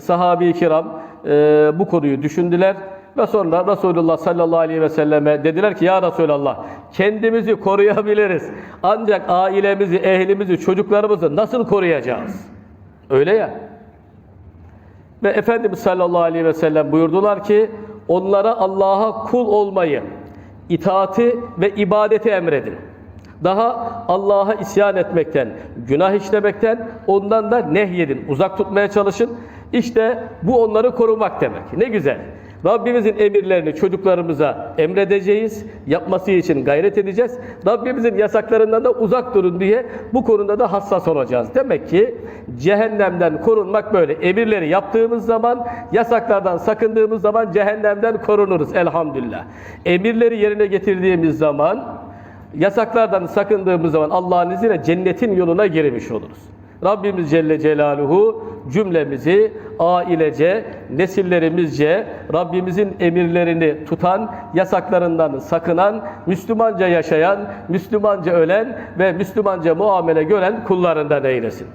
sahabe-i kiram e, bu konuyu düşündüler ve sonra Resulullah sallallahu aleyhi ve selleme dediler ki ya Resulallah kendimizi koruyabiliriz. Ancak ailemizi, ehlimizi, çocuklarımızı nasıl koruyacağız? Öyle ya. Ve Efendimiz sallallahu aleyhi ve sellem buyurdular ki onlara Allah'a kul olmayı, itaati ve ibadeti emredin. Daha Allah'a isyan etmekten, günah işlemekten, ondan da nehyedin, uzak tutmaya çalışın. İşte bu onları korumak demek. Ne güzel. Rabbimizin emirlerini çocuklarımıza emredeceğiz, yapması için gayret edeceğiz. Rabbimizin yasaklarından da uzak durun diye bu konuda da hassas olacağız. Demek ki cehennemden korunmak böyle. Emirleri yaptığımız zaman, yasaklardan sakındığımız zaman cehennemden korunuruz elhamdülillah. Emirleri yerine getirdiğimiz zaman, yasaklardan sakındığımız zaman Allah'ın izniyle cennetin yoluna girmiş oluruz. Rabbimiz Celle Celaluhu cümlemizi ailece, nesillerimizce Rabbimizin emirlerini tutan, yasaklarından sakınan, Müslümanca yaşayan, Müslümanca ölen ve Müslümanca muamele gören kullarından eylesin.